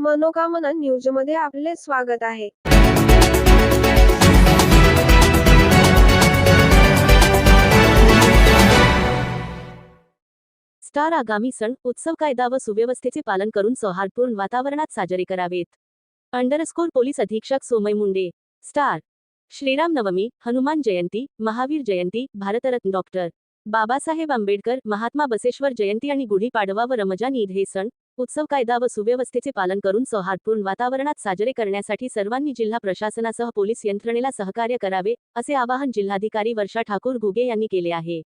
मनोकामना न्यूजमध्ये आपले स्वागत आहे. स्टार आगामी सण उत्सव कायदा व सुव्यवस्थेचे पालन करून सौहार्दपूर्ण वातावरणात साजरे करावेत. अंडरस्कोर पोलीस अधीक्षक सोमय मुंडे स्टार. श्रीराम नवमी हनुमान जयंती महावीर जयंती भारतरत्न डॉक्टर. बाबासाहेब आंबेडकर महात्मा बसेश्वर जयंती आणि गुढीपाडवा व रमजान ईद हे सण उत्सव कायदा व सुव्यवस्थेचे पालन करून सौहार्दपूर्ण वातावरणात साजरे करण्यासाठी सर्वांनी जिल्हा प्रशासनासह पोलीस यंत्रणेला सहकार्य करावे असे आवाहन जिल्हाधिकारी वर्षा ठाकूर घुगे यांनी केले आहे.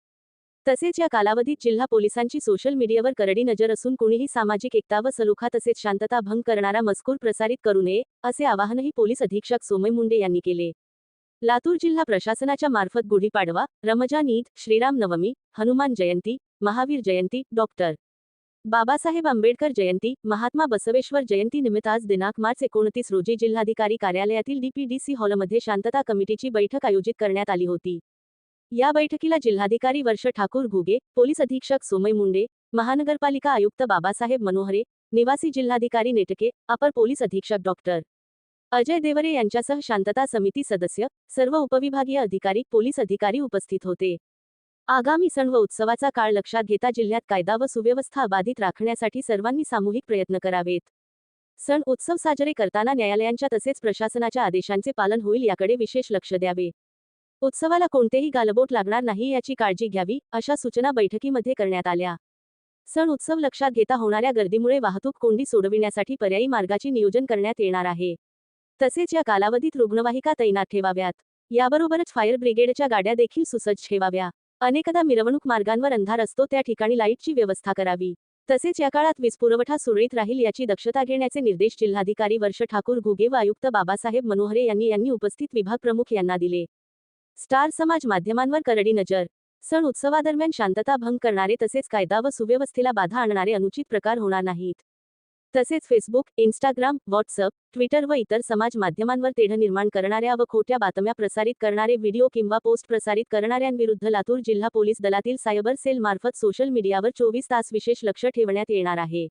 तसेच या कालावधीत जिल्हा पोलिसांची सोशल मीडियावर करडी नजर असून कुणीही सामाजिक एकता व सलोखा तसेच शांतता भंग करणारा मजकूर प्रसारित करू नये असे आवाहनही पोलीस अधीक्षक सोमय मुंडे यांनी केले. लातूर जिल्हा प्रशासनाच्या मार्फत गुढीपाडवा रमजान ईद श्रीराम नवमी हनुमान जयंती महावीर जयंती डॉक्टर. बाबासाहेब आंबेडकर जयंती महात्मा बसवेश्वर जयंती निमित्त आज दिनांक मार्च एकोणतीस रोजी जिल्हाधिकारी कार्यालयातील डीपीडीसी हॉलमध्ये शांतता कमिटीची बैठक आयोजित करण्यात आली होती. या बैठकीला जिल्हाधिकारी वर्ष ठाकूर घुगे पोलीस अधीक्षक सोमय मुंडे महानगरपालिका आयुक्त बाबासाहेब मनोहरे निवासी जिल्हाधिकारी नेटके अपर पोलीस अधीक्षक डॉक्टर अजय देवरे यांच्यासह शांतता समिती सदस्य सर्व उपविभागीय अधिकारी पोलीस अधिकारी उपस्थित होते. आगामी सण व उत्सवाचा काळ लक्षात घेता जिल्ह्यात कायदा व सुव्यवस्था अबाधित राखण्यासाठी सर्वांनी सामूहिक प्रयत्न करावेत. सण उत्सव साजरे करताना न्यायालयांच्या तसेच प्रशासनाच्या आदेशांचे पालन होईल याकडे विशेष लक्ष द्यावे. उत्सवाला कोणतेही गालबोट लागणार नाही याची काळजी घ्यावी अशा सूचना बैठकीमध्ये करण्यात आल्या. सण उत्सव लक्षात घेता होणाऱ्या गर्दीमुळे वाहतूक कोंडी सोडविण्यासाठी पर्यायी मार्गाची नियोजन करण्यात येणार आहे. तसेच या कालावधीत रुग्णवाहिका तैनात ठेवाव्यात. याबरोबरच फायर ब्रिगेडच्या गाड्या देखील सुसज्ज ठेवाव्या. अनेकदा मिरवणूक मार्गांवर अंधार असतो त्या ठिकाणी लाईटची व्यवस्था करावी. तसेच या काळात वीजपुरवठा सुरळीत राहील याची दक्षता घेण्याचे निर्देश जिल्हाधिकारी वर्ष ठाकूर घुगे व आयुक्त बाबासाहेब मनोहरे यांनी यांनी उपस्थित विभाग प्रमुख यांना दिले. स्टार समाज माध्यमांवर करडी नजर. सण उत्सवादरम्यान शांतता भंग करणारे तसेच कायदा व सुव्यवस्थेला बाधा आणणारे अनुचित प्रकार होणार नाहीत. तसेच फेसबुक इंस्टाग्राम व्हॉट्सअप ट्विटर व इतर समाज माध्यमांवर तेढ निर्माण करणाऱ्या व खोट्या बातम्या प्रसारित करणारे व्हिडिओ किंवा पोस्ट प्रसारित करणाऱ्यांविरुद्ध लातूर जिल्हा पोलीस दलातील सायबर सेल मार्फत सोशल मीडियावर चोवीस तास विशेष लक्ष ठेवण्यात येणार आहे.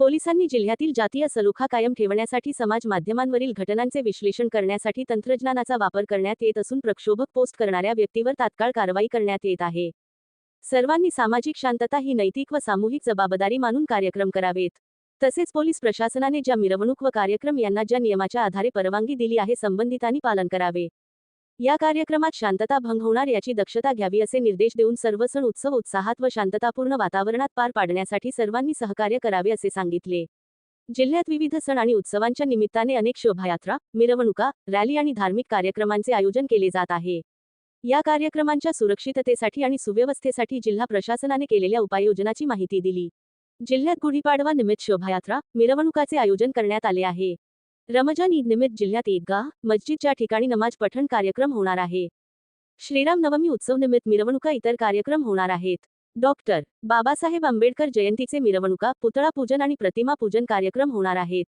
पोलिसांनी जिल्ह्यातील जातीय सलोखा कायम ठेवण्यासाठी समाज माध्यमांवरील घटनांचे विश्लेषण करण्यासाठी तंत्रज्ञानाचा वापर करण्यात येत असून प्रक्षोभक पोस्ट करणाऱ्या व्यक्तीवर तात्काळ कारवाई करण्यात येत आहे. सर्वांनी सामाजिक शांतता ही नैतिक व सामूहिक जबाबदारी मानून कार्यक्रम करावेत. तसेच पोलीस प्रशासनाने ज्या मिरवणूक व कार्यक्रम यांना ज्या नियमाच्या आधारे परवानगी दिली आहे संबंधितांनी पालन करावे. या कार्यक्रमात शांतता भंग होणार याची दक्षता घ्यावी असे निर्देश देऊन सर्व सण उत्सव उत्साहात व शांततापूर्ण वातावरणात पार पाडण्यासाठी सर्वांनी सहकार्य करावे असे सांगितले. जिल्ह्यात विविध सण आणि उत्सवांच्या निमित्ताने अनेक शोभायात्रा मिरवणुका रॅली आणि धार्मिक कार्यक्रमांचे आयोजन केले जात आहे. या कार्यक्रमांच्या सुरक्षिततेसाठी आणि सुव्यवस्थेसाठी जिल्हा प्रशासनाने केलेल्या उपाययोजनाची माहिती दिली. जिल्ह्यात गुढीपाडवा निमित्त शोभायात्रा मिरवणुकाचे आयोजन करण्यात आले आहे. रमजान ईद निमित्त जिल्ह्यात ईदगाह मस्जिदच्या ठिकाणी नमाज पठण कार्यक्रम होणार आहे. श्रीराम नवमी उत्सव निमित्त मिरवणुका इतर कार्यक्रम होणार आहेत. डॉक्टर बाबासाहेब आंबेडकर जयंतीचे मिरवणुका पुतळा पूजन आणि प्रतिमा पूजन कार्यक्रम होणार आहेत.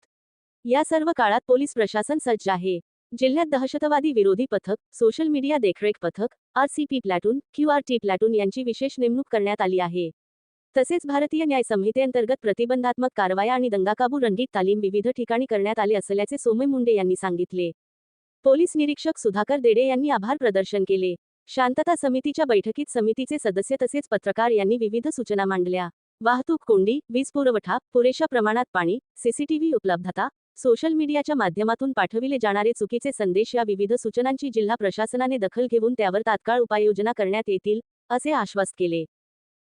या सर्व काळात पोलीस प्रशासन सज्ज आहे. जिल्ह्यात दहशतवादी विरोधी पथक सोशल मीडिया देखरेख पथक RCP platoon Q R T platoon यांची विशेष नेमणूक करण्यात आली आहे. तसेच भारतीय न्याय संहितेअंतर्गत प्रतिबंधात्मक कारवाया आणि दंगाकाबू रंगीत तालीम विविध ठिकाणी करण्यात आले असल्याचे सोमय मुंडे यांनी सांगितले. पोलीस निरीक्षक सुधाकर देडे यांनी आभार प्रदर्शन केले. शांतता समितीच्या बैठकीत समितीचे सदस्य तसेच पत्रकार यांनी विविध सूचना मांडल्या. वाहतूक कोंडी वीज पुरवठा पुरेशा प्रमाणात पाणी सीसीटीव्ही उपलब्धता सोशल मीडियाच्या माध्यमातून पाठविले जाणारे चुकीचे संदेश या विविध सूचनांची जिल्हा प्रशासनाने दखल घेऊन त्यावर तात्काळ उपाययोजना करण्यात येतील असे आश्वास केले.